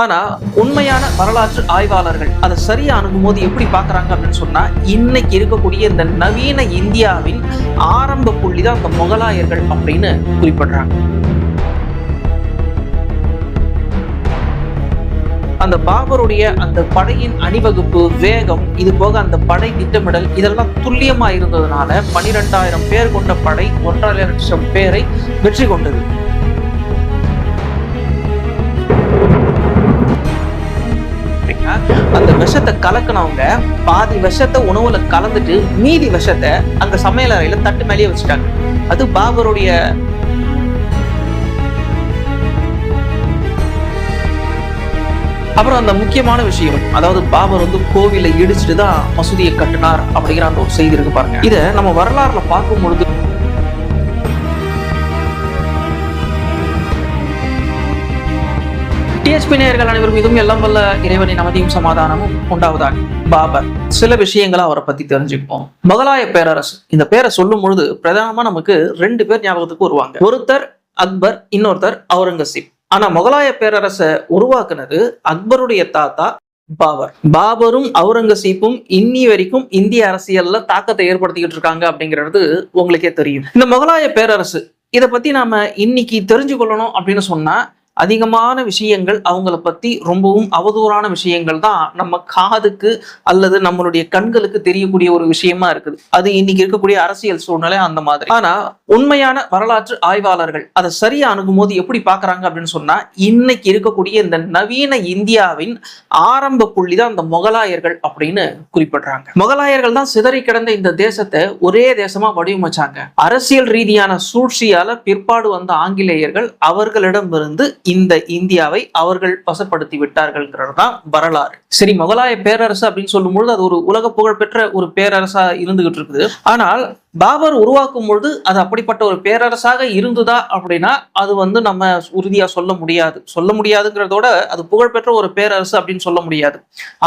ஆனா உண்மையான வரலாற்று ஆய்வாளர்கள் அதை சரியா அணுகும்போது எப்படி பாக்குறாங்க அப்படின்னு சொன்னா இன்னைக்கு இருக்கக்கூடிய இந்த நவீன இந்தியாவின் ஆரம்ப புள்ளி தான் அந்த முகலாயர்கள் அப்படின்னு குறிப்பிடுறாங்க. அந்த பாபருடைய அந்த படையின் அணிவகுப்பு வேகம் இது போக அந்த படை திட்டமிடல் இதெல்லாம் துல்லியமா இருந்ததுனால பனிரெண்டாயிரம் பேர் கொண்ட படை ஒன்றரை லட்சம் பேரை வெற்றி கொண்டது. விஷத்தை கலக்கினவங்க பாதி விஷத்தை உணவுல கலந்துட்டு மீதி விஷத்தை அங்க சமையல் அறையில தட்டு மேலேயே வச்சுட்டாங்க. அது பாபருடைய அப்புறம் அந்த முக்கியமான விஷயம் அதாவது பாபர் வந்து கோவிலை இடிச்சுட்டு தான் மசூதியை கட்டினார் அப்படிங்கிற அந்த ஒரு செய்தி இருக்கு பாருங்க. இதை நம்ம வரலாறுல பார்க்கும் பொழுது டிஎஸ்பி நேயர்கள் அனைவரும் மீதும் எல்லாம் வல்ல இறைவனின் அமைதியும் சமாதானமும் உண்டாவதாக. பாபர் சில விஷயங்களை அவரை பத்தி தெரிஞ்சுப்போம் முகலாய பேரரசு. இந்த பேரை சொல்லும் பொழுது பிரதானமா நமக்கு ரெண்டு பேர் ஞாபகத்துக்கு வருவாங்க. ஒருத்தர் அக்பர் இன்னொருத்தர் அவுரங்கசீப். ஆனா முகலாய பேரரசை உருவாக்குனது அக்பருடைய தாத்தா பாபர். பாபரும் அவுரங்கசீப்பும் இன்னி வரைக்கும் இந்திய அரசியல்ல தாக்கத்தை ஏற்படுத்திக்கிட்டு இருக்காங்க அப்படிங்கிறது உங்களுக்கே தெரியும். இந்த முகலாய பேரரசு இதை பத்தி நாம இன்னைக்கு தெரிஞ்சு கொள்ளணும் அப்படின்னு சொன்னா அதிகமான விஷயங்கள் அவங்கள பத்தி ரொம்பவும் அவதூறான விஷயங்கள் தான் நம்ம காதுக்கு அல்லது நம்மளுடைய கண்களுக்கு தெரியக்கூடிய ஒரு விஷயமா இருக்குது. அது இன்னைக்கு இருக்கக்கூடிய அரசியல் சூழ்நிலை அந்த மாதிரி. ஆனா உண்மையான வரலாற்று ஆய்வாளர்கள் அதை சரியா அணுகும்போது எப்படி பாக்குறாங்க அப்படின்னு சொன்னா இன்னைக்கு இருக்கக்கூடிய இந்த நவீன இந்தியாவின் ஆரம்ப புள்ளி தான் இந்த முகலாயர்கள் அப்படின்னு குறிப்பிடுறாங்க. முகலாயர்கள் தான் சிதறி கிடந்த இந்த தேசத்தை ஒரே தேசமா வடிவமைச்சாங்க. அரசியல் ரீதியான சூழ்ச்சியால பிற்பாடு வந்த ஆங்கிலேயர்கள் அவர்களிடமிருந்து இந்த இந்தியாவை அவர்கள் வசப்படுத்தி விட்டார்கள்ங்கிறது தான் வரலாறு. சரி முகலாய பேரரசு அப்படின்னு சொல்லும்பொழுது அது ஒரு உலக புகழ்பெற்ற ஒரு பேரரசா இருந்துகிட்டு இருக்குது ஆனால் பாபர் உருவாக்கும் பொழுது அது அப்படிப்பட்ட ஒரு பேரரசாக இருந்ததா அப்படின்னா அது வந்து நம்ம உறுதியா சொல்ல முடியாது. சொல்ல முடியாதுங்கிறதோட அது புகழ்பெற்ற ஒரு பேரரசு அப்படின்னு சொல்ல முடியாது.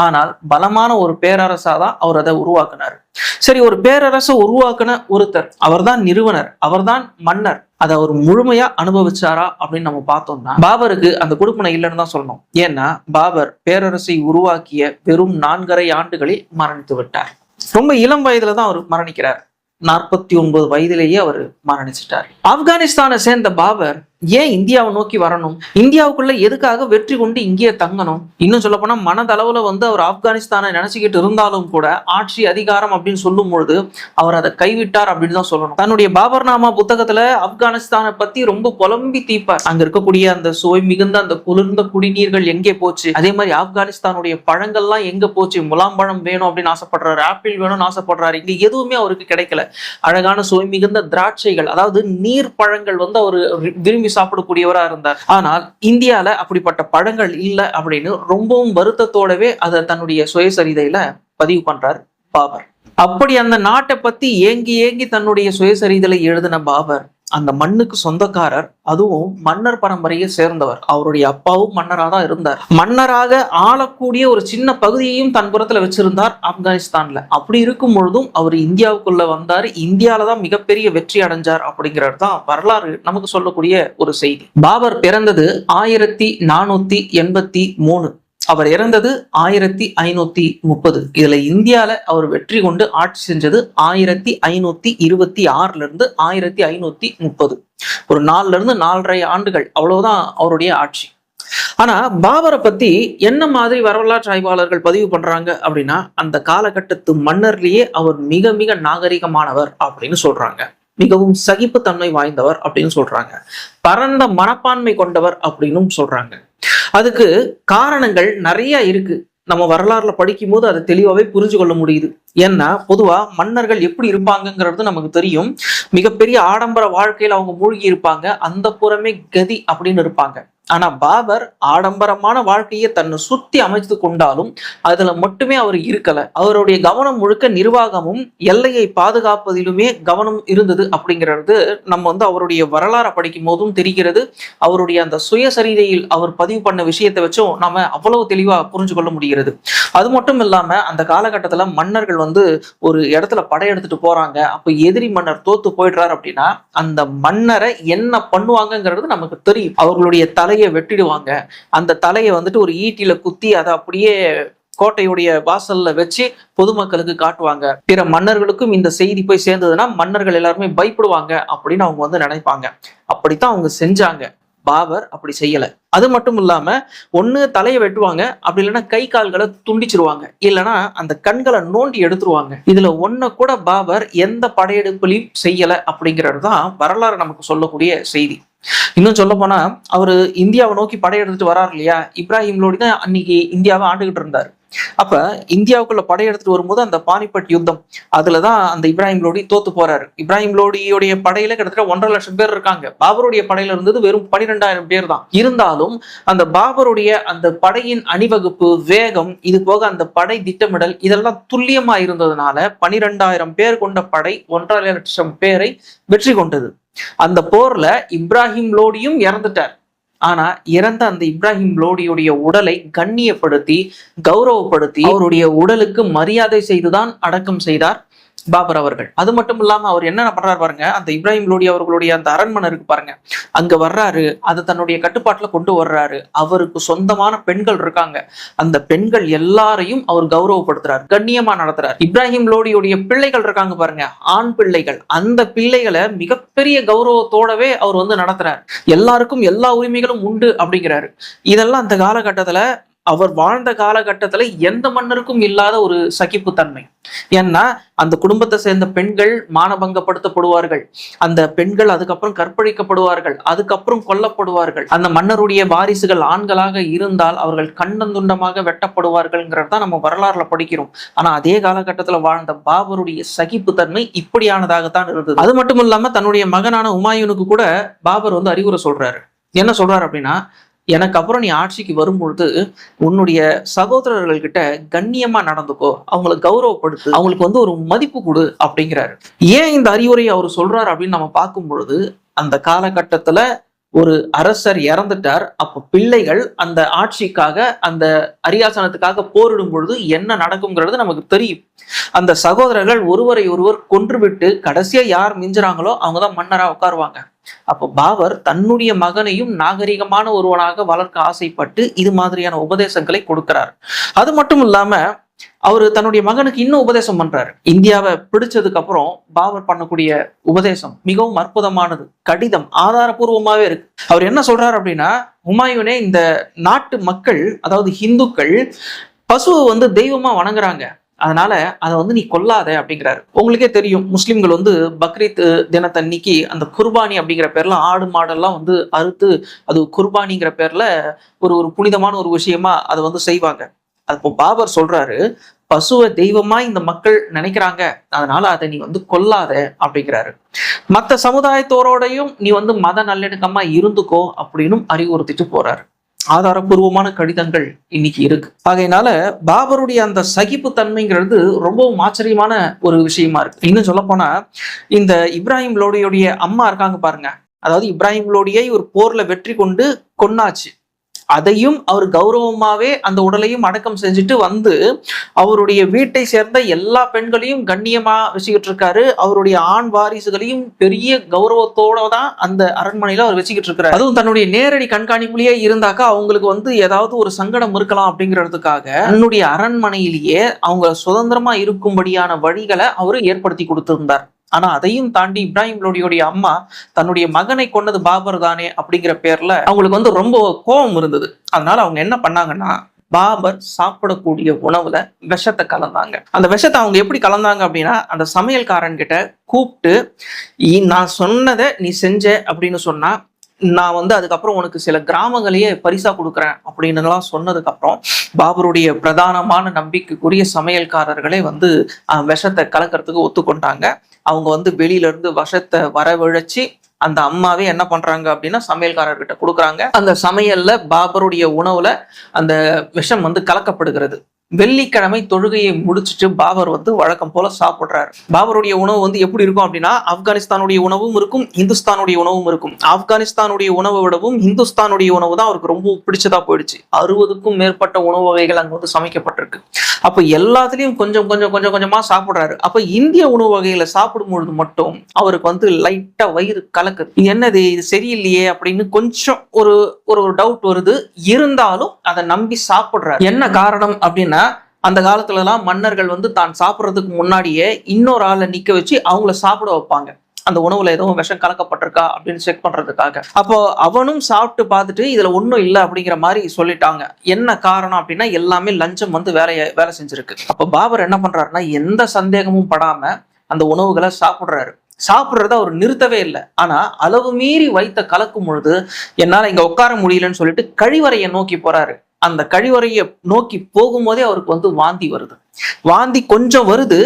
ஆனால் பலமான ஒரு பேரரசா தான் அவர் அதை உருவாக்குனார். சரி ஒரு பேரரசை உருவாக்குன ஒருத்தர் அவர்தான் நிறுவனர் அவர்தான் மன்னர். அதை அவர் முழுமையா அனுபவிச்சாரா அப்படின்னு நம்ம பார்த்தோம்னா பாபருக்கு அந்த கொடுப்பனை இல்லைன்னு தான் சொல்லணும். ஏன்னா பாபர் பேரரசை உருவாக்கிய வெறும் நான்கரை ஆண்டுகளில் மரணித்து விட்டார். ரொம்ப இளம் வயதுல தான் அவர் மரணிக்கிறார். நாற்பத்தி ஒன்பது வயதிலேயே அவர் மரணிச்சிட்டார். ஆப்கானிஸ்தானை சேர்ந்த பாபர் ஏன் இந்தியாவை நோக்கி வரணும்? இந்தியாவுக்குள்ள எதுக்காக வெற்றி கொண்டு இங்கேயே தங்கணும்? இன்னும் சொல்ல போனா மனதளவுல வந்து அவர் ஆப்கானிஸ்தானை நினைச்சுக்கிட்டு இருந்தாலும் கூட ஆட்சி அதிகாரம் அப்படின்னு சொல்லும் பொழுது அவர் அதை கைவிட்டார் அப்படின்னு தான் சொல்லணும். தன்னுடைய பாபர்நாமா புத்தகத்துல ஆப்கானிஸ்தானை பத்தி ரொம்ப புலம்பி தீப்பார் அங்க இருக்கக்கூடிய அந்த சுவை மிகுந்த அந்த குளிர்ந்த குடிநீர்கள் எங்கே போச்சு? அதே மாதிரி ஆப்கானிஸ்தானுடைய பழங்கள்லாம் எங்க போச்சு? முலாம்பழம் வேணும் அப்படின்னு ஆசைப்படுறாரு. ஆப்பிள் வேணும்னு ஆசைப்படுறாரு. இங்க எதுவுமே அவருக்கு கிடைக்கல. அழகான சுவை மிகுந்த திராட்சைகள் அதாவது நீர் பழங்கள் வந்து அவர் விரும்பி சாப்பிடக்கூடியவரா இருந்தார். ஆனால் இந்தியால அப்படிப்பட்ட பழங்கள் இல்லை அப்படின்னு ரொம்பவும் வருத்தத்தோடவே அதை தன்னுடைய சுயசரிதையில பதிவு பண்றார் பாபர். அப்படி அந்த நாட்டை பத்தி ஏங்கி ஏங்கி தன்னுடைய சுயசரிதலை எழுதின பாபர் அந்த மண்ணுக்கு சொந்தக்காரர் அதுவும் மன்னர் பரம்பரையை சேர்ந்தவர். அவருடைய அப்பாவும் மன்னராக தான் இருந்தார். மன்னராக ஆளக்கூடிய ஒரு சின்ன பகுதியையும் தன் புறத்துல வச்சிருந்தார் ஆப்கானிஸ்தான்ல. அப்படி இருக்கும் பொழுதும் அவர் இந்தியாவுக்குள்ள வந்தார். இந்தியால தான் மிகப்பெரிய வெற்றி அடைஞ்சார் அப்படிங்கிறது தான் வரலாறு நமக்கு சொல்லக்கூடிய ஒரு செய்தி. பாபர் பிறந்தது ஆயிரத்தி நானூத்தி எண்பத்தி மூணு. அவர் இறந்தது ஆயிரத்தி ஐநூத்தி முப்பது. இதுல இந்தியால அவர் வெற்றி கொண்டு ஆட்சி செஞ்சது ஆயிரத்தி ஐநூத்தி இருபத்தி ஆறுல இருந்து ஆயிரத்தி ஐநூத்தி முப்பது. ஒரு நாலுல இருந்து நாலரை ஆண்டுகள் அவ்வளவுதான் அவருடைய ஆட்சி. ஆனா பாபரை பத்தி என்ன மாதிரி வரலாற்று ஆய்வாளர்கள் பதிவு பண்றாங்க அப்படின்னா அந்த காலகட்டத்து மன்னர்லயே அவர் மிக மிக நாகரிகமானவர் அப்படின்னு சொல்றாங்க. மிகவும் சகிப்புத்தன்மை வாய்ந்தவர் அப்படின்னு சொல்றாங்க. பரந்த மனப்பான்மை கொண்டவர் அப்படின்னும் சொல்றாங்க. அதுக்கு காரணங்கள் நிறைய இருக்கு. நம்ம வரலாறுல படிக்கும் போது அதை தெளிவாவே புரிஞ்சு கொள்ள முடியுது. ஏன்னா பொதுவா மன்னர்கள் எப்படி இருப்பாங்கங்கிறது நமக்கு தெரியும். மிகப்பெரிய ஆடம்பர வாழ்க்கையில அவங்க மூழ்கி இருப்பாங்க. அந்த புறமே கதி அப்படின்னு இருப்பாங்க. ஆனா பாபர் ஆடம்பரமான வாழ்க்கையை தன்னை சுத்தி அமைத்து கொண்டாலும் அதுல மட்டுமே அவர் இருக்கல. அவருடைய கவனம் முழுக்க நிர்வாகமும் எல்லையை பாதுகாப்பதிலுமே கவனம் இருந்தது அப்படிங்கிறது நம்ம வந்து அவருடைய வரலாறை படிக்கும் போதும் தெரிகிறது. அவருடைய அந்த சுயசரிதையில் அவர் பதிவு பண்ண விஷயத்தை வச்சும் நாம அவ்வளவு தெளிவா புரிஞ்சு கொள்ள முடிகிறது. அது மட்டும் இல்லாம அந்த காலகட்டத்துல மன்னர்கள் வந்து ஒரு இடத்துல படையெடுத்துட்டு போறாங்க. அப்ப எதிரி மன்னர் தோத்து போயிடுறாரு அப்படின்னா அந்த மன்னரை என்ன பண்ணுவாங்கங்கிறது நமக்கு தெரியும். அவர்களுடைய தலையை தலையை வெட்டிடுவாங்க. அந்த தலையை வந்துட்டு ஒரு ஈட்டில குத்தி அதை அப்படியே கோட்டையுடைய வாசல்ல வச்சு பொதுமக்களுக்கு காட்டுவாங்க. பிற மன்னர்களுக்கும் இந்த செய்தி போய் சேர்ந்ததுன்னா மன்னர்கள் எல்லாருமே பயப்படுவாங்க அப்படின்னு அவங்க வந்து நினைப்பாங்க. அப்படித்தான் அவங்க செஞ்சாங்க. பாபர் அப்படி செய்யல. அது மட்டும் இல்லாம ஒண்ணு தலையை வெட்டுவாங்க அப்படி இல்லைன்னா கை கால்களை துண்டிச்சிருவாங்க. இல்லைன்னா அந்த கண்களை நோண்டி எடுத்துருவாங்க. இதுல ஒன்ன கூட பாபர் எந்த படையெடுப்புலையும் செய்யல அப்படிங்கிறது தான் வரலாறு நமக்கு சொல்லக்கூடிய செய்தி. இன்னும் சொல்ல போனா அவரு இந்தியாவை நோக்கி படையெடுத்துட்டு வராரு இல்லையா? இப்ராஹிம் லோடி தான் அன்னைக்கு இந்தியாவை ஆண்டுகிட்டு இருந்தாரு. அப்ப இந்தியாவுக்குள்ள படையெடுத்துட்டு வரும்போது அந்த பானிபட் யுத்தம் அதுலதான் அந்த இப்ராஹிம் லோடி தோத்து போறாரு. இப்ராஹிம் லோடியுடைய படையில கிட்டத்தட்ட ஒன்றரை லட்சம் பேர் இருக்காங்க. பாபருடைய படையில இருந்தது வெறும் பனிரெண்டாயிரம் பேர் தான். இருந்தாலும் அந்த பாபருடைய அந்த படையின் அணிவகுப்பு வேகம் இது போக அந்த படை திட்டமிடல் இதெல்லாம் துல்லியமா இருந்ததுனால பனிரெண்டாயிரம் பேர் கொண்ட படை ஒன்றரை லட்சம் பேரை வெற்றி கொண்டது. அந்த போர்ல இப்ராஹிம் லோடியும் இறந்துட்டார். ஆனா இறந்த அந்த இப்ராஹிம் லோடியுடைய உடலை கண்ணியப்படுத்தி கௌரவப்படுத்தி அவருடைய உடலுக்கு மரியாதை செய்துதான் அடக்கம் செய்தார். பாபர் அவர்கள். அது மட்டும் இல்லாம அவர் என்ன பண்றாரு பாருங்க அந்த இப்ராஹிம் லோடி அவர்களுடைய அந்த அரண்மனை இருக்கு பாருங்க. அங்க வர்றாரு அதை தன்னுடைய கட்டுப்பாட்டுல கொண்டு வர்றாரு. அவருக்கு சொந்தமான பெண்கள் இருக்காங்க. அந்த பெண்கள் எல்லாரையும் அவர் கௌரவப்படுத்துறாரு கண்ணியமா நடத்துறாரு. இப்ராஹிம் லோடியுடைய பிள்ளைகள் இருக்காங்க பாருங்க ஆண் பிள்ளைகள். அந்த பிள்ளைகளை மிகப்பெரிய கௌரவத்தோடவே அவர் வந்து நடத்துறாரு. எல்லாருக்கும் எல்லா உரிமைகளும் உண்டு அப்படிங்கிறாரு. இதெல்லாம் அந்த காலகட்டத்துல அவர் வாழ்ந்த காலகட்டத்துல எந்த மன்னருக்கும் இல்லாத ஒரு சகிப்புத்தன்மை. ஏன்னா அந்த குடும்பத்தை சேர்ந்த பெண்கள் மானபங்கப்படுத்தப்படுவார்கள். அந்த பெண்கள் அதுக்கப்புறம் கற்பழிக்கப்படுவார்கள். அதுக்கப்புறம் கொல்லப்படுவார்கள். அந்த மன்னருடைய வாரிசுகள் ஆண்களாக இருந்தால் அவர்கள் கண்ணந்துண்டமாக வெட்டப்படுவார்கள்ங்கிறது தான் நம்ம வரலாறுல படிக்கிறோம். ஆனா அதே காலகட்டத்துல வாழ்ந்த பாபருடைய சகிப்புத்தன்மை இப்படியானதாகத்தான் இருந்தது. அது மட்டும் இல்லாம தன்னுடைய மகனான உமாயூனுக்கு கூட பாபர் வந்து அறிவுரை சொல்றாரு. என்ன சொல்றாரு அப்படின்னா எனக்கு அப்புறம் நீ ஆட்சிக்கு வரும்பொழுது உன்னுடைய சகோதரர்கள் கிட்ட கண்ணியமா நடந்துக்கோ. அவங்களை கௌரவப்படுத்து. அவங்களுக்கு வந்து ஒரு மதிப்பு கொடு அப்படிங்கிறாரு. ஏன் இந்த அறிவுரையை அவர் சொல்றாரு அப்படின்னு நம்ம பார்க்கும் பொழுது அந்த காலகட்டத்துல ஒரு அரசர் இறந்துட்டார். அப்ப பிள்ளைகள் அந்த ஆட்சிக்காக அந்த அரியாசனத்துக்காக போரிடும் பொழுது என்ன நடக்குங்கிறது நமக்கு தெரியும். அந்த சகோதரர்கள் ஒருவரை ஒருவர் கொன்றுவிட்டு கடைசியா யார் மிஞ்சுறாங்களோ அவங்க தான் மன்னரா உட்காருவாங்க. அப்போ பாபர் தன்னுடைய மகனையும் நாகரிகமான ஒருவனாக வளர்க்க ஆசைப்பட்டு இது மாதிரியான உபதேசங்களை கொடுக்கிறார். அது மட்டும் இல்லாம அவரு தன்னுடைய மகனுக்கு இன்னும் உபதேசம் பண்றாரு. இந்தியாவை பிடிச்சதுக்கு அப்புறம் பாபர் பண்ணக்கூடிய உபதேசம் மிகவும் அற்புதமானது. கடிதம் ஆதாரபூர்வமாவே இருக்கு. அவர் என்ன சொல்றாரு அப்படின்னா ஹுமாயூனே இந்த நாட்டு மக்கள் அதாவது ஹிந்துக்கள் பசுவை வந்து தெய்வமா வணங்குறாங்க. அதனால அதை வந்து நீ கொல்லாத அப்படிங்கிறாரு. உங்களுக்கே தெரியும் முஸ்லிம்கள் வந்து பக்ரீத் தினத்தன்னைக்கு அந்த குர்பானி அப்படிங்கிற பேர்ல ஆடு மாடெல்லாம் வந்து அறுத்து அது குர்பானிங்கிற பேர்ல ஒரு ஒரு புனிதமான ஒரு விஷயமா அதை வந்து செய்வாங்க. அப்போ பாபர் சொல்றாரு பசுவை தெய்வமா இந்த மக்கள் நினைக்கிறாங்க. அதனால அதை நீ வந்து கொல்லாத அப்படிங்கிறாரு. மற்ற சமுதாயத்தோரோடையும் நீ வந்து மத நல்லிணக்கமா இருந்துக்கோ அப்படின்னும் அறிவுறுத்திட்டு போறாரு. ஆதாரபூர்வமான கடிதங்கள் இன்னைக்கு இருக்கு. ஆகையினால பாபருடைய அந்த சகிப்பு தன்மைங்கிறது ரொம்பவும் ஆச்சரியமான ஒரு விஷயமா இருக்கு. இன்னும் சொல்ல போனா இந்த இப்ராஹிம் லோடியுடைய அம்மா இருக்காங்க பாருங்க. அதாவது இப்ராஹிம் லோடியை ஒரு போர்ல வெற்றி கொண்டு கொன்னாச்சு. அதையும் அவர் கௌரவமாவே அந்த உடலையும் அடக்கம் செஞ்சுட்டு வந்து அவருடைய வீட்டை சேர்ந்த எல்லா பெண்களையும் கண்ணியமா வச்சுக்கிட்டு இருக்காரு அவருடைய ஆண் வாரிசுகளையும் பெரிய கௌரவத்தோட தான் அந்த அரண்மனையில அவர் வச்சுக்கிட்டு இருக்காரு அதுவும் தன்னுடைய நேரடி கண்காணிப்புலயே இருந்தாக்கா அவங்களுக்கு வந்து ஏதாவது ஒரு சங்கடம் இருக்கலாம் அப்படிங்கிறதுக்காக தன்னுடைய அரண்மனையிலேயே அவங்க சுதந்திரமா இருக்கும்படியான வழிகளை அவரு ஏற்படுத்தி கொடுத்திருந்தார். ஆனா அதையும் தாண்டி இப்ராஹிம் லோடியோடைய அம்மா தன்னுடைய மகனை கொண்டது பாபர் தானே அப்படிங்கிற பேர்ல அவங்களுக்கு வந்து ரொம்ப கோபம் இருந்தது. அதனால அவங்க என்ன பண்ணாங்கன்னா பாபர் சாப்பிடக்கூடிய உணவுல விஷத்தை கலந்தாங்க. அந்த விஷத்தை அவங்க எப்படி கலந்தாங்க அப்படின்னா அந்த சமையல்காரன் கிட்ட கூப்பிட்டு நான் சொன்னதை நீ செஞ்ச அப்படின்னு சொன்னா நான் வந்து அதுக்கப்புறம் உனக்கு சில கிராமங்களையே பரிசா கொடுக்குறேன் அப்படின்னுலாம் சொன்னதுக்கு அப்புறம் பாபருடைய பிரதானமான நம்பிக்கைக்குரிய சமையல்காரர்களே வந்து விஷத்தை கலக்கிறதுக்கு ஒத்துக்கொண்டாங்க. அவங்க வந்து வெளியில இருந்து விஷத்தை வரவழைச்சி அந்த அம்மாவே என்ன பண்றாங்க அப்படின்னா சமையல்காரர்கிட்ட கொடுக்குறாங்க. அந்த சமையல்ல பாபருடைய உணவுல அந்த விஷம் வந்து கலக்கப்படுகிறது. வெள்ளிக்கிழமை தொழுகையை முடிச்சிட்டு பாபர் வந்து வழக்கம் போல சாப்பிடுறாரு. பாபருடைய உணவு வந்து எப்படி இருக்கும் அப்படின்னா ஆப்கானிஸ்தானுடைய உணவும் இருக்கும் இந்துஸ்தானுடைய உணவும் இருக்கும். ஆப்கானிஸ்தானுடைய உணவை விடவும் இந்துஸ்தானுடைய உணவு தான் அவருக்கு ரொம்ப பிடிச்சதா போயிடுச்சு. அறுபதுக்கும் மேற்பட்ட உணவு வகைகள் அங்க வந்து சமைக்கப்பட்டிருக்கு. அப்ப எல்லாத்துலயும் கொஞ்சம் கொஞ்சம் கொஞ்சம் கொஞ்சமா சாப்பிடுறாரு. அப்ப இந்திய உணவு வகையில சாப்பிடும்பொழுது மட்டும் அவருக்கு வந்து லைட்டா வயிறு கலக்குது. என்னது? இது சரியில்லையே அப்படின்னு கொஞ்சம் ஒரு ஒரு டவுட் வருது. இருந்தாலும் அதை நம்பி சாப்பிடுறாரு. என்ன காரணம் அப்படின்னா அந்த காலத்துல எல்லாம் மன்னர்கள் வந்து தான் சாப்பிடுறதுக்கு முன்னாடியே இன்னொரு ஆளை நிக்க வச்சு அவங்கள சாப்பிட வைப்பாங்க. அந்த உணவுல எதுவும் விஷம் கலக்கப்பட்டிருக்கா அப்படின்னு செக் பண்றதுக்காக. அப்போ அவனும் சாப்பிட்டு பார்த்துட்டு இதுல ஒண்ணும் இல்லை அப்படிங்கிற மாதிரி சொல்லிட்டாங்க. என்ன காரணம் அப்படின்னா எல்லாமே லஞ்சம் வந்து வேலையை வேலை செஞ்சிருக்கு. அப்போ பாபர் என்ன பண்றாருன்னா எந்த சந்தேகமும் படாம அந்த உணவுகளை சாப்பிடுறாரு. சாப்பிட்றத அவர் நிறுத்தவே இல்லை. ஆனா அளவு மீறி வைத்த கலக்கும் பொழுது என்னால இங்க உட்கார முடியலன்னு சொல்லிட்டு கழிவறையை நோக்கி போறாரு. அந்த கழிவறையை நோக்கி போகும்போதே அவருக்கு வந்து வாந்தி வருது. வாந்தி கொஞ்சம் வருது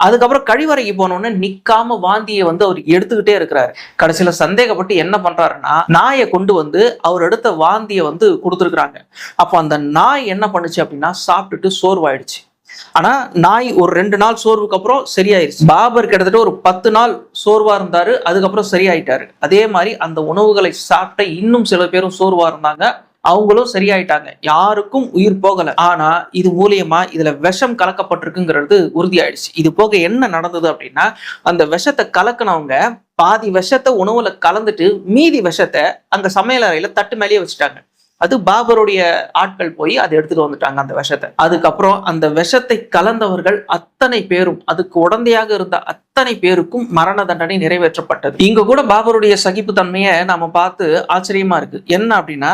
அதுக்கப்புறம் கழிவறைக்கு போனோடனே நிக்காம வாந்தியை வந்து அவர் எடுத்துக்கிட்டே இருக்கிறாரு. கடைசியில சந்தேகப்பட்டு என்ன பண்றாருன்னா நாயை கொண்டு வந்து அவர் எடுத்த வாந்தியை வந்து கொடுத்துருக்குறாங்க. அப்போ அந்த நாய் என்ன பண்ணுச்சு அப்படின்னா சாப்பிட்டுட்டு சோர்வாயிடுச்சு. ஆனா நாய் ஒரு ரெண்டு நாள் சோர்வுக்கு அப்புறம் சரியாயிருச்சு. பாபர் கிட்டத்தட்ட ஒரு பத்து நாள் சோர்வா இருந்தாரு அதுக்கப்புறம் சரியாயிட்டாரு. அதே மாதிரி அந்த உணவுகளை சாப்பிட்ட இன்னும் சில பேரும் சோர்வா இருந்தாங்க. அவங்களும் சரியாயிட்டாங்க. யாருக்கும் உயிர் போகல. ஆனா இது மூலியமா இதுல விஷம் கலக்கப்பட்டிருக்குங்கிறது உறுதியாயிடுச்சு. இது போக என்ன நடந்தது அப்படின்னா அந்த விஷத்தை கலக்கினவங்க பாதி விஷத்தை உணவுல கலந்துட்டு மீதி விஷத்தை அந்த சமையல் அறையில தட்டு மேலேயே வச்சுட்டாங்க. அது பாபருடைய ஆட்கள் போய் அதை எடுத்துட்டு வந்துட்டாங்க அந்த விஷத்தை. அதுக்கப்புறம் அந்த விஷத்தை கலந்தவர்கள் அத்தனை பேரும் அதுக்கு உடந்தையாக இருந்த அத்தனை பேருக்கும் மரண தண்டனை நிறைவேற்றப்பட்டது. இங்க கூட பாபருடைய சகிப்பு தன்மையை நாம பார்த்து ஆச்சரியமா இருக்கு. என்ன அப்படின்னா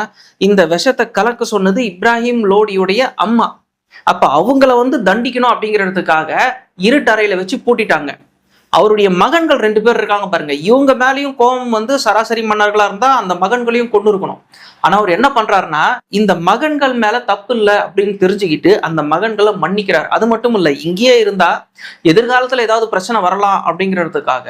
இந்த விஷத்தை கலக்க சொன்னது இப்ராஹிம் லோடியுடைய அம்மா. அப்ப அவங்கள வந்து தண்டிக்கணும் அப்படிங்கிறதுக்காக இருட்டறையில வச்சு பூட்டிட்டாங்க. அவருடைய மகன்கள் ரெண்டு பேர் இருக்காங்க பாருங்க. இவங்க மேலேயும் கோபம் வந்து சராசரி மன்னர்களா இருந்தா அந்த மகன்களையும் கொண்டு இருக்கணும். ஆனா அவர் என்ன பண்றாருன்னா இந்த மகன்கள் மேல தப்பு இல்லை அப்படின்னு தெரிஞ்சுக்கிட்டு அந்த மகன்களை மன்னிக்கிறார். அது மட்டும் இல்லை இங்கேயே இருந்தா எதிர்காலத்துல ஏதாவது பிரச்சனை வரலாம் அப்படிங்கிறதுக்காக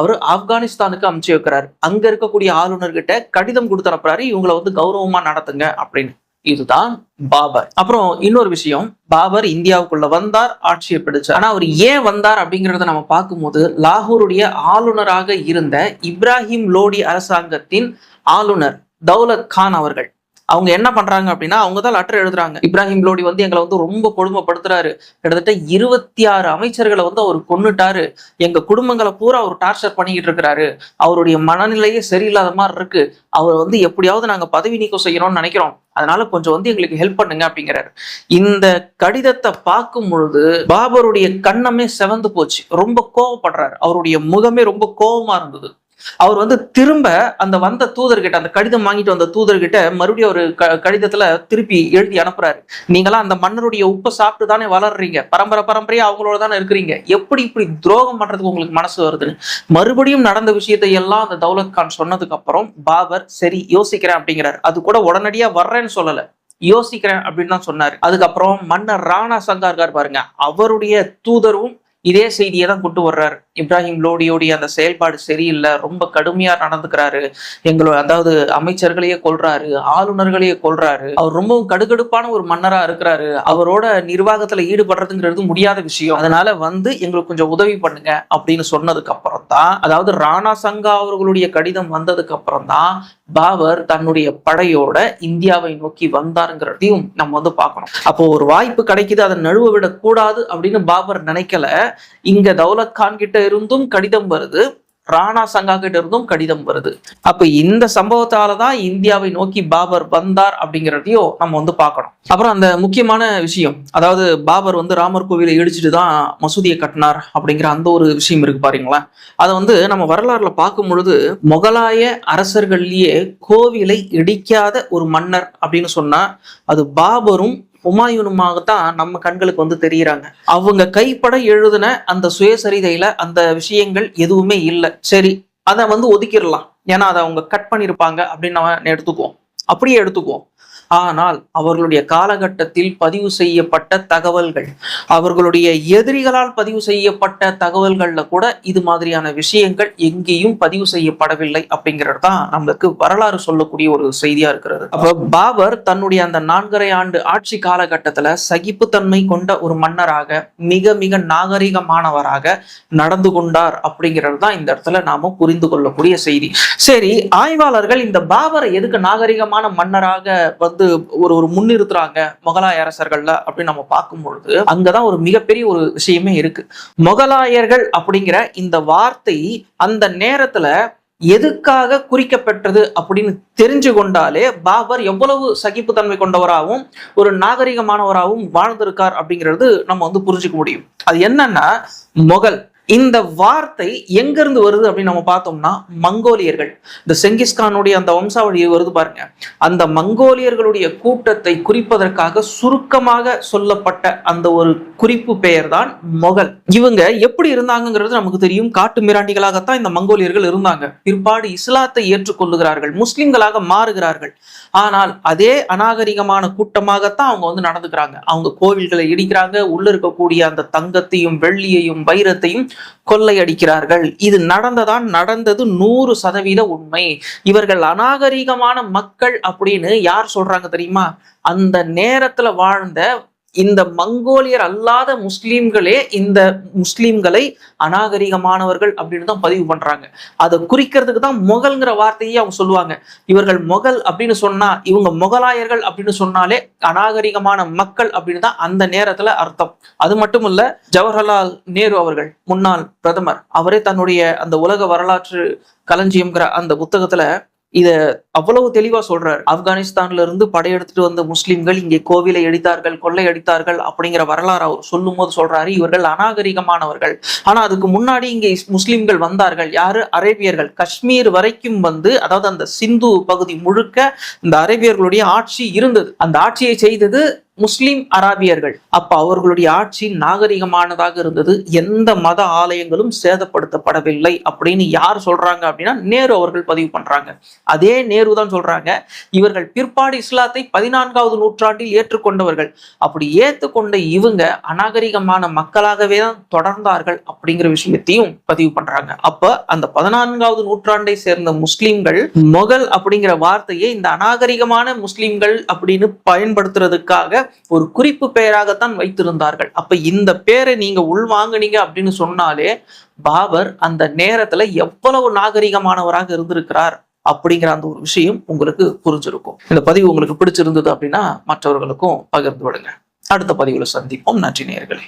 அவர் ஆப்கானிஸ்தானுக்கு அமுச்சு வைக்கிறாரு. அங்க இருக்கக்கூடிய ஆளுநர்கிட்ட கடிதம் கொடுத்து அனுப்புறாரு. இவங்களை வந்து கௌரவமா நடத்துங்க அப்படின்னு. இதுதான் பாபர். அப்புறம் இன்னொரு விஷயம் பாபர் இந்தியாவுக்குள்ள வந்தார் ஆட்சியை பிடிச்சார் ஆனா அவர் ஏன் வந்தார் அப்படிங்கிறத நம்ம பார்க்கும்போது லாகூருடைய ஆளுநராக இருந்த இப்ராஹிம் லோடி அரசாங்கத்தின் ஆளுநர் தௌலத் கான் அவர்கள் அவங்க என்ன பண்றாங்க அப்படின்னா அவங்க தான் லெட்டர் எழுதுறாங்க. இப்ராஹிம் லோடி வந்து எங்களை வந்து ரொம்ப கொடுமைப்படுத்துறாரு. கிட்டத்தட்ட இருபத்தி ஆறு அமைச்சர்களை வந்து அவர் கொன்னுட்டாரு. எங்க குடும்பங்களை பூரா அவர் டார்ச்சர் பண்ணிக்கிட்டு இருக்கிறாரு. அவருடைய மனநிலையே சரியில்லாத மாதிரி இருக்கு. அவர் வந்து எப்படியாவது நாங்க பதவி நீக்கம் செய்யணும்னு நினைக்கிறோம். அதனால கொஞ்சம் வந்து எங்களுக்கு ஹெல்ப் பண்ணுங்க அப்படிங்கிறாரு. இந்த கடிதத்தை பார்க்கும் பொழுது பாபருடைய கண்ணமே செவந்து போச்சு. ரொம்ப கோவப்படுறாரு. அவருடைய முகமே ரொம்ப கோவமா இருந்தது. அவர் வந்து திரும்ப அந்த வந்த தூதர்கிட்ட அந்த கடிதம் வாங்கிட்டு வந்த தூதர்கிட்ட மறுபடியும் ஒரு க கடிதத்துல திருப்பி எழுதி அனுப்புறாரு. நீங்களாம் அந்த மன்னருடைய உப்பை சாப்பிட்டு தானே வளர்றீங்க. பரம்பரை பரம்பரையா அவங்களோட தானே இருக்கிறீங்க. எப்படி இப்படி துரோகம் பண்றதுக்கு உங்களுக்கு மனசு வருதுன்னு. மறுபடியும் நடந்த விஷயத்தை எல்லாம் அந்த தௌலத் கான் சொன்னதுக்கு அப்புறம் பாபர் சரி யோசிக்கிறேன் அப்படிங்கிறார். அது கூட உடனடியா வர்றேன்னு சொல்லல. யோசிக்கிறேன் அப்படின்னு தான் சொன்னாரு. அதுக்கப்புறம் மன்னர் ராணா சங்கார்கார் பாருங்க. அவருடைய தூதரும் இதே செய்தியை தான் கொண்டு வர்றார். இப்ராஹிம் லோடியோடைய அந்த செயல்பாடு சரியில்லை. ரொம்ப கடுமையா நடந்துக்கிறாரு. எங்களோட அதாவது அமைச்சர்களையே கொள்றாரு ஆளுநர்களையே கொள்றாரு அவர் ரொம்பவும் கடுகடுப்பான ஒரு மன்னரா இருக்கிறாரு. அவரோட நிர்வாகத்துல ஈடுபடுறதுங்கிறது முடியாத விஷயம். அதனால வந்து எங்களுக்கு கொஞ்சம் உதவி பண்ணுங்க அப்படின்னு சொன்னதுக்கு அப்புறம் தான் அதாவது ராணா சங்கா அவர்களுடைய கடிதம் வந்ததுக்கு அப்புறம் தான் பாபர் தன்னுடைய படையோட இந்தியாவை நோக்கி வந்தாருங்கிறதையும் நம்ம வந்து பார்க்கணும். அப்போ ஒரு வாய்ப்பு கிடைக்குது அதை நழுவ விடக்கூடாது அப்படின்னு பாபர் நினைக்கல. இங்க தௌலத் கான் கிட்ட இருந்தும் கடிதம் வருது. ராணா சங்கா கிட்ட இருந்தும் கடிதம் வருது. அப்ப இந்த சம்பவத்தால தான் இந்தியாவை நோக்கி பாபர் வந்தார் அப்படிங்கிறதையும் நம்ம வந்து பார்க்கணும். அப்புறம் அந்த முக்கியமான விஷயம் அதாவது பாபர் வந்து ராமர் கோவிலை இடிச்சிட்டு தான் மசூதியை கட்டினார் அப்படிங்கிற அந்த ஒரு விஷயம் இருக்கு பாருங்களேன். அதை வந்து நம்ம வரலாறுல பார்க்கும் பொழுது முகலாய அரசர்கள்லயே கோவிலை இடிக்காத ஒரு மன்னர் அப்படின்னு சொன்னா அது பாபரும் ஹுமாயூனுமாகத்தான் நம்ம கண்களுக்கு வந்து தெரியுறாங்க. அவங்க கைப்பட எழுதின அந்த சுயசரிதையில அந்த விஷயங்கள் எதுவுமே இல்லை. சரி அதை வந்து ஒதுக்கிடலாம். ஏன்னா அதை அவங்க கட் பண்ணியிருப்பாங்க அப்படின்னு நம்ம எடுத்துக்குவோம். அப்படியே எடுத்துக்குவோம். ஆனால் அவர்களுடைய காலகட்டத்தில் பதிவு செய்யப்பட்ட தகவல்கள் அவர்களுடைய எதிரிகளால் பதிவு செய்யப்பட்ட தகவல்கள்ல கூட இது மாதிரியான விஷயங்கள் எங்கேயும் பதிவு செய்யப்படவில்லை அப்படிங்கிறது தான் நம்மளுக்கு வரலாறு சொல்லக்கூடிய ஒரு செய்தியா இருக்கிறது. அப்ப பாபர் தன்னுடைய அந்த நான்கரை ஆண்டு ஆட்சி காலகட்டத்துல சகிப்புத்தன்மை கொண்ட ஒரு மன்னராக மிக மிக நாகரிகமானவராக நடந்து கொண்டார் அப்படிங்கிறது தான் இந்த இடத்துல நாம புரிந்து கொள்ளக்கூடிய செய்தி. சரி ஆய்வாளர்கள் இந்த பாபரை எதுக்கு நாகரிகமான மன்னராக வந்து வந்து ஒரு ஒரு முன்னிறுத்துறாங்க முகலாய அரசர்கள்ல அப்படின்னு நம்ம பார்க்கும் பொழுது அங்கதான் ஒரு மிகப்பெரிய ஒரு விஷயமே இருக்கு. முகலாயர்கள் அப்படிங்கிற இந்த வார்த்தை அந்த நேரத்துல எதுக்காக குறிக்கப்பட்டது அப்படின்னு தெரிஞ்சு கொண்டாலே பாபர் எவ்வளவு சகிப்புத்தன்மை கொண்டவராகவும் ஒரு நாகரிகமானவராகவும் வாழ்ந்திருக்கார் அப்படிங்கிறது நம்ம வந்து புரிஞ்சுக்க முடியும். அது என்னன்னா முகல். இந்த வார்த்தை எங்கிருந்து வருது அப்படின்னு நம்ம பார்த்தோம்னா மங்கோலியர்கள். இந்த செங்கிஸ்கானுடைய அந்த வம்சாவளி வருது பாருங்க. அந்த மங்கோலியர்களுடைய கூட்டத்தை குறிப்பதற்காக சுருக்கமாக சொல்லப்பட்ட அந்த ஒரு குறிப்பு பெயர் தான் மொகல். இவங்க எப்படி இருந்தாங்கங்கிறது நமக்கு தெரியும். காட்டு மிராண்டிகளாகத்தான் இந்த மங்கோலியர்கள் இருந்தாங்க. பிற்பாடு இஸ்லாத்தை ஏற்றுக்கொள்ளுகிறார்கள். முஸ்லிம்களாக மாறுகிறார்கள். ஆனால் அதே அநாகரிகமான கூட்டமாகத்தான் அவங்க வந்து நடந்துக்கிறாங்க. அவங்க கோவில்களை இடிக்கிறாங்க. உள்ள இருக்கக்கூடிய அந்த தங்கத்தையும் வெள்ளியையும் வைரத்தையும் கொள்ளையடிக்கிறார்கள். இது நடந்ததான் நடந்தது நூறு சதவீத உண்மை. இவர்கள் அநாகரிகமான மக்கள் அப்படின்னு யார் சொல்றாங்க தெரியுமா? அந்த நேரத்துல வாழ்ந்த இந்த மங்கோலியர் அல்லாத முஸ்லீம்களே இந்த முஸ்லீம்களை அநாகரிகமானவர்கள் அப்படின்னு தான் பதிவு பண்றாங்க. அதை குறிக்கிறதுக்கு தான் முகல்ங்கிற வார்த்தையே அவங்க சொல்லுவாங்க. இவர்கள் முகல் அப்படின்னு சொன்னா இவங்க முகலாயர்கள் அப்படின்னு சொன்னாலே அநாகரிகமான மக்கள் அப்படின்னு தான் அந்த நேரத்துல அர்த்தம். அது மட்டும் இல்ல ஜவஹர்லால் நேரு அவர்கள் முன்னாள் பிரதமர் அவரே தன்னுடைய அந்த உலக வரலாற்று களஞ்சியம்ங்கிற அந்த புத்தகத்துல இத அவ்வளவு தெளிவா சொல்றாரு. ஆப்கானிஸ்தான்ல இருந்து படையெடுத்துட்டு வந்த முஸ்லிம்கள் இங்கே கோவிலை அடித்தார்கள் கொள்ளையடித்தார்கள் அப்படிங்கிற வரலாறு அவர் சொல்லும் போது சொல்றாரு. இவர்கள் அநாகரிகமானவர்கள். ஆனா அதுக்கு முன்னாடி இங்கே முஸ்லிம்கள் வந்தார்கள். யாரு? அரேபியர்கள். காஷ்மீர் வரைக்கும் வந்து அதாவது அந்த சிந்து பகுதி முழுக்க இந்த அரேபியர்களுடைய ஆட்சி இருந்தது. அந்த ஆட்சியை செய்தது முஸ்லிம் அராபியர்கள். அப்ப அவர்களுடைய ஆட்சி நாகரிகமானதாக இருந்தது. எந்த மத ஆலயங்களும் சேதப்படுத்தப்படவில்லை அப்படின்னு யார் சொல்றாங்க அப்படின்னா நேரு அவர்கள் பதிவு பண்றாங்க. அதே நேரு தான் சொல்றாங்க இவர்கள் பிற்பாடு இஸ்லாத்தை பதினான்காவது நூற்றாண்டில் ஏற்றுக்கொண்டவர்கள். அப்படி ஏற்றுக்கொண்ட இவங்க அநாகரிகமான மக்களாகவே தான் தொடர்ந்தார்கள் அப்படிங்கிற விஷயத்தையும் பதிவு பண்றாங்க. அப்ப அந்த பதினான்காவது நூற்றாண்டை சேர்ந்த முஸ்லிம்கள் மொகல் அப்படிங்கிற வார்த்தையை இந்த அநாகரிகமான முஸ்லிம்கள் அப்படின்னு பயன்படுத்துறதுக்காக ஒரு குறிப்பு பெயராகத்தான் வைத்திருந்தார்கள். அப்ப இந்த பேரை நீங்க உள்வாங்கினீங்க அப்படின்னு சொன்னாலே பாபர் அந்த நேரத்துல எவ்வளவு நாகரிகமானவராக இருந்திருக்கிறார் அப்படிங்கிற அந்த ஒரு விஷயம் உங்களுக்கு புரிஞ்சிருக்கும். இந்த பதிவு உங்களுக்கு பிடிச்சிருந்தது அப்படின்னா மற்றவர்களுக்கும் பகிர்ந்து விடுங்க. அடுத்த பதிவுல சந்திப்போம். நன்றி நேர்களே